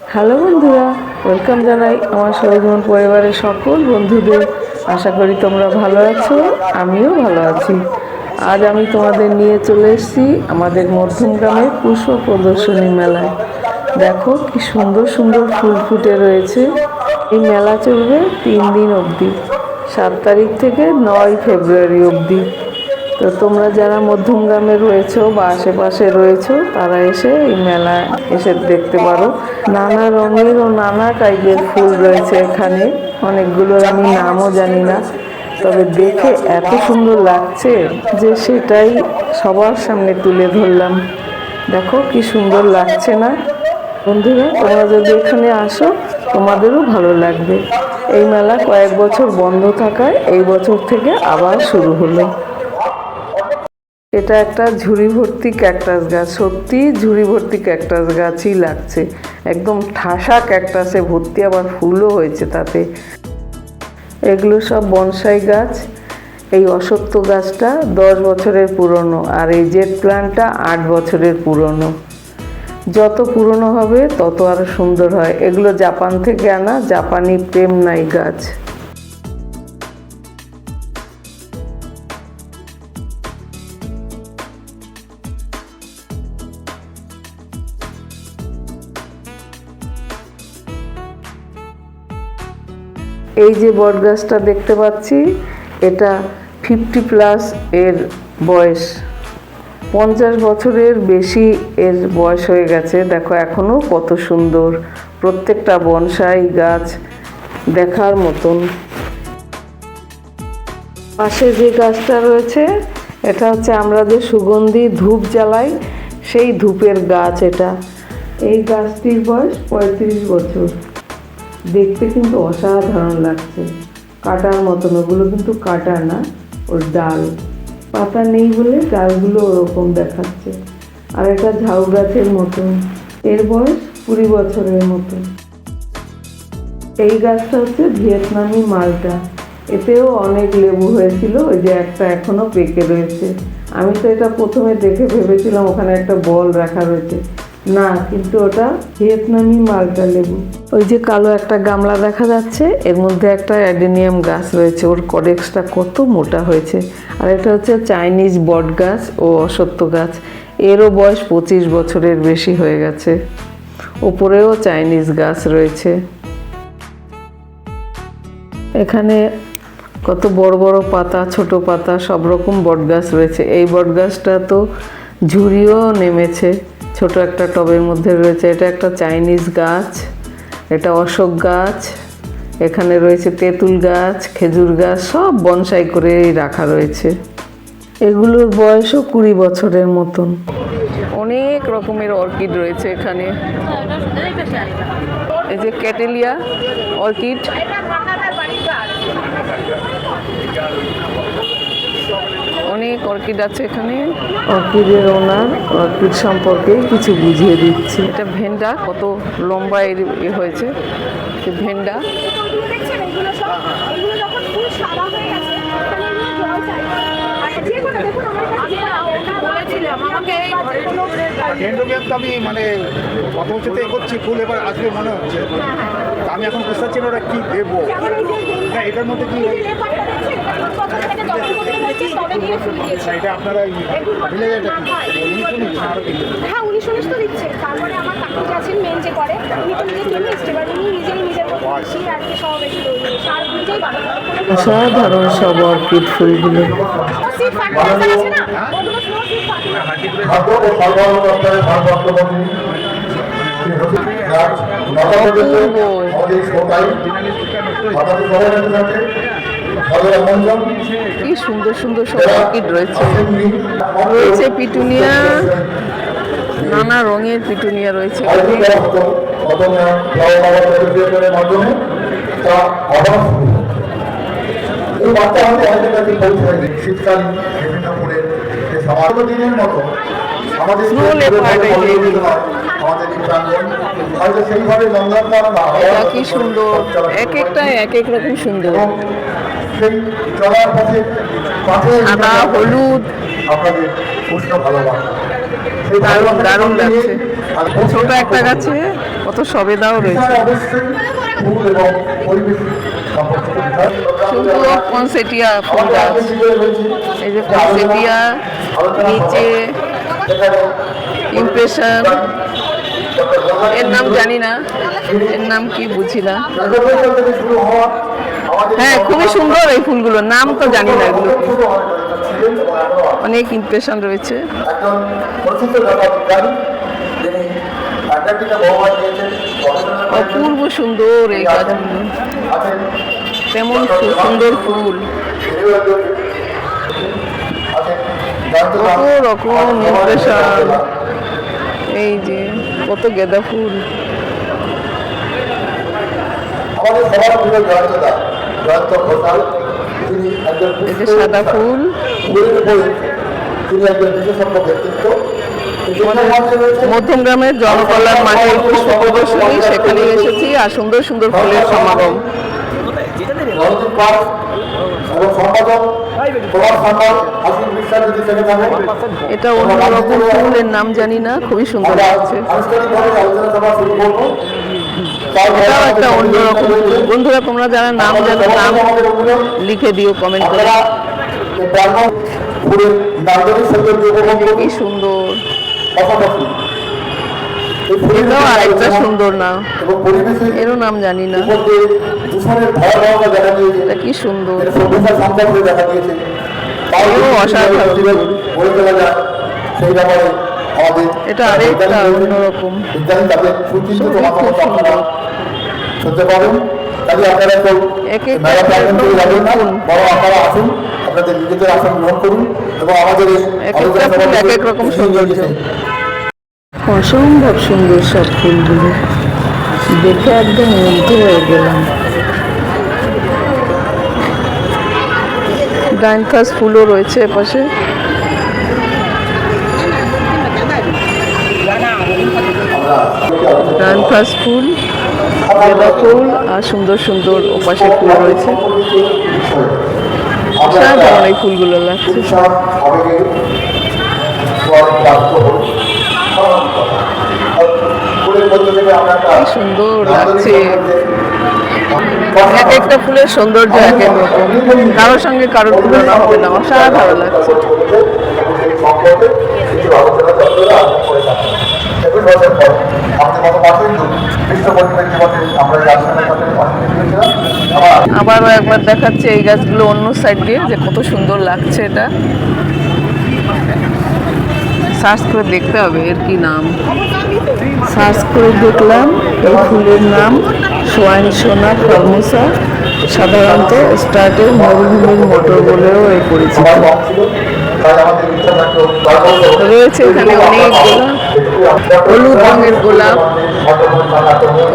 Hello বন্ধুরা, welcome জানাই আমার সৌজমন পরিবারের সকল বন্ধুদের। আশা করি তোমরা ভালো আছো, আমিও ভালো আছি। আজ আমি তোমাদের নিয়ে চলে এসেছি আমাদের মধ্যম মধ্যমগ্রামের পুষ্প প্রদর্শনী মেলায়। দেখো কি সুন্দর সুন্দর ফুল ফুটে রয়েছে। এই মেলা চলবে তিন দিন অবধি, সাত তারিখ থেকে নয় ফেব্রুয়ারি অবধি। তো তোমরা যারা মধ্যমগ্রামে রয়েছো বা আশেপাশে রয়েছো, তারা এসে এই মেলা এসে দেখতে পারো। নানা রঙের ও নানা টাইপের ফুল রয়েছে এখানে। অনেকগুলো আমি নামও জানি না। তবে দেখে এত সুন্দর লাগছে যে সেটাই সবার সামনে তুলে ধরলাম। দেখো কি সুন্দর লাগছে না? বন্ধুরা, তোমরা যদি এখানে আসো, তোমাদেরও ভালো লাগবে। এই মেলা কয়েক বছর বন্ধ থাকায় এই বছর থেকে আবার শুরু হলো। এটা একটা ঝুড়ি ভর্তি ক্যাকটাস গাছ, সত্যি ঝুড়ি ভর্তি ক্যাকটাস গাছই লাগছে। একদম ঠাসা ক্যাকটাসে ভর্তি আবার ফুলও হয়েছে তাতে। এগুলো সব বনসাই গাছ, এই অসত্য গাছটা দশ বছরের পুরনো আর এই জেট প্ল্যান্টটা আট বছরের পুরনো। যত পুরনো হবে তত আরও সুন্দর হয়। এগুলো জাপান থেকে আনা, জাপানি প্রেম নাই গাছ। এই যে বটগাছটা দেখতে পাচ্ছি, এটা ফিফটি প্লাস এর বয়স। পঞ্চাশ বছরের বেশি এর বয়স হয়ে গেছে। দেখো এখনও কত সুন্দর। প্রত্যেকটা বনসাই গাছ দেখার মতন। পাশে যে গাছটা রয়েছে, এটা হচ্ছে আমরা যে সুগন্ধি ধূপ জ্বালাই সেই ধূপের গাছ এটা। এই গাছটির বয়স পঁয়ত্রিশ বছর। দেখতে কিন্তু অসাধারণ লাগছে। কাটার মতন, ওগুলো কিন্তু কাটা না, ওর ডাল। পাতা নেই বলে ডালগুলো ওরকম দেখাচ্ছে। আর একটা ঝাউ গাছের মতন এর বয়স কুড়ি বছরের মতো। এই গাছটা হচ্ছে ভিয়েতনামি মালটা। এতেও অনেক লেবু হয়েছিল, ওই যে একটা এখনও পেকে রয়েছে। আমি তো এটা প্রথমে দেখে ভেবেছিলাম ওখানে একটা বল রাখা রয়েছে। না, কিন্তু ওটা ভিয়েতনামি মালটা লেবু। ওই যে কালো একটা গামলা দেখা যাচ্ছে, এর মধ্যে একটা অ্যাডেনিয়াম গাছ রয়েছে, ওর কডেক্সটা কত মোটা হয়েছে। আর এটা হচ্ছে চাইনিজ বট গাছ ও অসত্য গাছ। এরও বয়স পঁচিশ বছরের বেশি হয়ে গেছে। ওপরেও চাইনিজ গাছ রয়েছে। এখানে কত বড় বড় পাতা, ছোট পাতা সব রকম বট গাছ রয়েছে। এই বট গাছটা তো ঝুড়িও নেমেছে। ছোট একটা টবের মধ্যে রয়েছে। এটা একটা চাইনিজ গাছ, এটা অশোক গাছ, এখানে রয়েছে তেঁতুল গাছ, খেজুর গাছ, সব বনসাই করেই রাখা রয়েছে। এগুলোর বয়সও কুড়ি বছরের মতন। অনেক রকমের অর্কিড রয়েছে এখানে। এই যে ক্যাটেলিয়া অর্কিড। অনেক অর্কিড আছে এখানে। অর্কিডের ওনার অর্কিড সম্পর্কে কিছু বুঝিয়ে দিচ্ছি। এটা ভেন্ডা কত লম্বা এর এ হয়েছে। ভেন্ডা। হয়ে আমি মানে কত উঁচুতে এগোচ্ছি ফুল এবার আসবে মনে হচ্ছে। তা আমি এখন বুঝতে পারছি না ওরা কী দেবো। যেমন এই যে না এটার মধ্যে কি ফুল দিয়েছে কিছু? হ্যাঁ উনিশ উনিশ তো দিচ্ছে। তারপরে আমার কাকু আছেন মেন যে করে উনি তো নিজে কেমিস্ট এবার উনি নিজেই নিজের বেশি আর কি সব সার অসাধারণ সব অর্কিড ফুলগুলো। আমাদের আমাদের কি সুন্দর সুন্দর সব অর্কিড রয়েছে। রয়েছে পিটুনিয়া, নানা রঙের পিটুনিয়া রয়েছে। এক একটা, এক এক রকম সুন্দর। সেই চলার পথে পাথর সাদা হলুদ। আপনাদের উষ্ণ ভালোবাসা। সেই দারুণ, দারুণ লাগছে। ছোট একটা গাছে কত সবেদাও রয়েছে। সুন্দর পনসেটিয়া ফুল গাছ। এই যে পনসেটিয়া নিচে ইমপ্রেশন। এর নাম জানি না। এর নাম কি বুঝি না হ্যাঁ খুবই সুন্দর এই ফুলগুলো নাম তো জানি না এগুলো। অনেক ইমপ্রেশন রয়েছে। অপূর্ব সুন্দর এই গাছগুলো তেমন সুন্দর ফুল কত রকম দাস। এই যে কত গেঁদা ফুল আমাদের সবার প্রিয় জয়ন্ত দাস। জয়ন্ত ঘোষাল তিনি একজন সাদা ফুল। তিনি একজন বিশেষজ্ঞ ব্যক্তিত্ব। আমাদের মধ্যম গ্রামের জনকল্যাণ মাঠের পুষ্প প্রদর্শনী সেখানে এসেছি। আর সুন্দর সুন্দর ফুলের সমাগম। এটা অন্যরকম ফুলের নাম জানি না খুবই সুন্দর লাগছে। আনুষ্ঠানিকভাবে আলোচনা সভা শুরু করব। একটা অন্যরকম বন্ধুরা তোমরা যারা নাম জানো নাম লিখে দিও কমেন্ট করে। কি সুন্দর। সুন্দর এরও নাম জানি না। এটা কি সুন্দর। অসাধারণ। সেই ব্যাপারে এটা আরেকটা অন্যরকম। শুনতে পাবেন। কাজে আপনারা একটা মেলা প্রাঙ্গণ থেকে একদম যাবেন না। বরং আপনারা আসুন আপনাদের নিজেদের আসন গ্রহণ করুন এবং আমাদের এক এক রকম সৌন্দর্য। অসম্ভব সুন্দর সব ফুলগুলো। দেখে একদম মুগ্ধ হয়ে গেলাম। ডাইনথাস ফুলও রয়েছে এপাশে। ডাইনথাস ফুল গেঁদা ফুল আর সুন্দর সুন্দর ওপাশে ফুল রয়েছে। অসাধারণ এই ফুলগুলো লাগছে। সুন্দর লাগছে। এক একটা ফুলের সৌন্দর্য এক এক কারোর সঙ্গে কারোর তুলনা হবে না, অসাধারণ লাগছে। একুশ বছর পর আমাদের মতো মাতৃন্দু বিশ্ব পরিপ্রেক্ষিতে আমরা এই আলোচনার সাথে অনেক আবারও একবার দেখাচ্ছে এই গাছগুলো অন্য সাইড দিয়ে যে কত সুন্দর লাগছে এটা। সার্চ করে দেখতে হবে এর কি নাম। সার্চ করে দেখলাম এই ফুলের নাম সোয়াইন সোনা ফর্মোসা। সাধারণত স্টার্টের মরুভূমির মোটর বলেও এ পরিচিত রয়েছে এখানে অনেক হলুদ রঙের গোলাপ।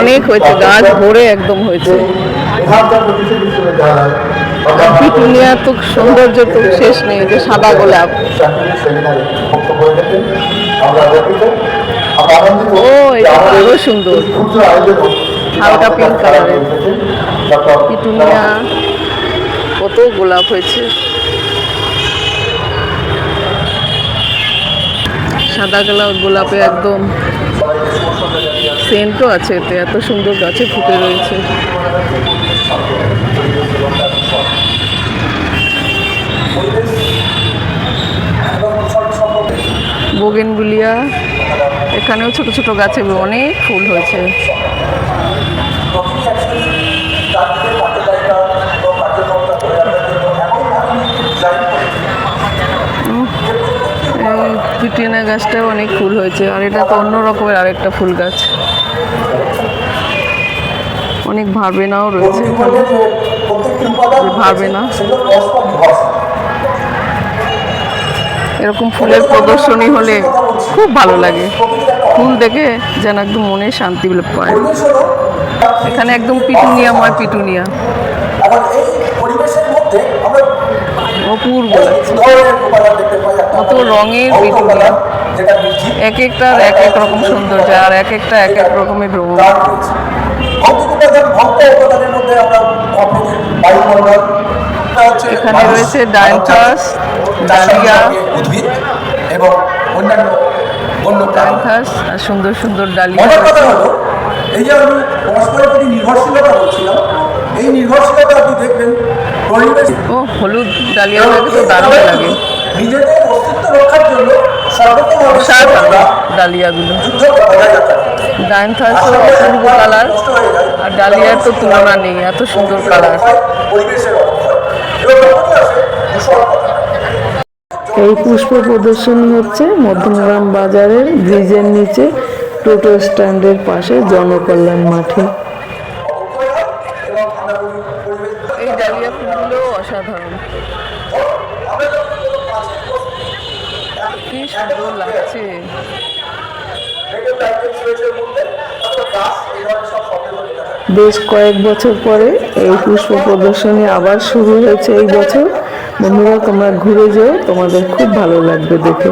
অনেক হয়েছে গাছ ভরে একদম হয়েছে। পিটুনিয়া তো সৌন্দর্য তো শেষ নেই যে সাদা গোলাপ। ও, এটা আরও সুন্দর। হালকা pink কালারের। পিটুনিয়া কত গোলাপ হয়েছে। সাদা গোলাপ গোলাপে একদম সেন্টও আছে এতে, এত সুন্দর গাছে ফুটে রয়েছে। বোগেনভিলিয়া, এখানেও ছোট ছোট গাছে অনেক ফুল হয়েছে। পিটিনা গাছটাও অনেক ফুল হয়েছে, আর এটা তো অন্য রকমের আরেকটা ফুল গাছ। অনেক ভাবেনাও রয়েছে। এখানে ভাবেনা। এরকম ফুলের প্রদর্শনী হলে খুব ভালো লাগে। ফুল দেখে যেন একদম মনে শান্তি পায়। এখানে একদম পিটুনিয়া। ময় আমরা অপূর্ব। লাগছে কত রঙের যেটা এক একটার এক এক রকম সৌন্দর্য আর এক একটা এক এক রকমের হচ্ছে এখানে রয়েছে সঙ্গে ডালিয়া। উদ্ভিদ এবং অন্যান্য কারণ আর সুন্দর সুন্দর ডালিয়া মজার কথা হলো এই যে আমি পরস্পরের প্রতি নির্ভরশীলতা বলছিলাম এই নির্ভরশীলতা আপনি দেখবেন ও হলুদ ডালিয়াটাকে তো দারুণ লাগে। নিজেদের অস্তিত্ব রক্ষার জন্য ডালিয়াগুলো। বজায় রাখা অপূর্ব কালার। আর ডালিয়ার তো তুলনা নেই এত সুন্দর কালার। এই পুষ্প প্রদর্শনী হচ্ছে মধ্যমগ্রাম বাজারের ব্রিজের নিচে টোটো স্ট্যান্ডের পাশে জনকল্যাণ মাঠে। এই ডালিয়া ফুলগুলো অসাধারণ। কি সুন্দর লাগছে। বেশ কয়েক বছর পরে এই পুষ্প প্রদর্শনী আবার শুরু হয়েছে এই বছর। বন্ধুরা, তোমরা ঘুরে যেও, তোমাদের খুব ভালো লাগবে দেখে।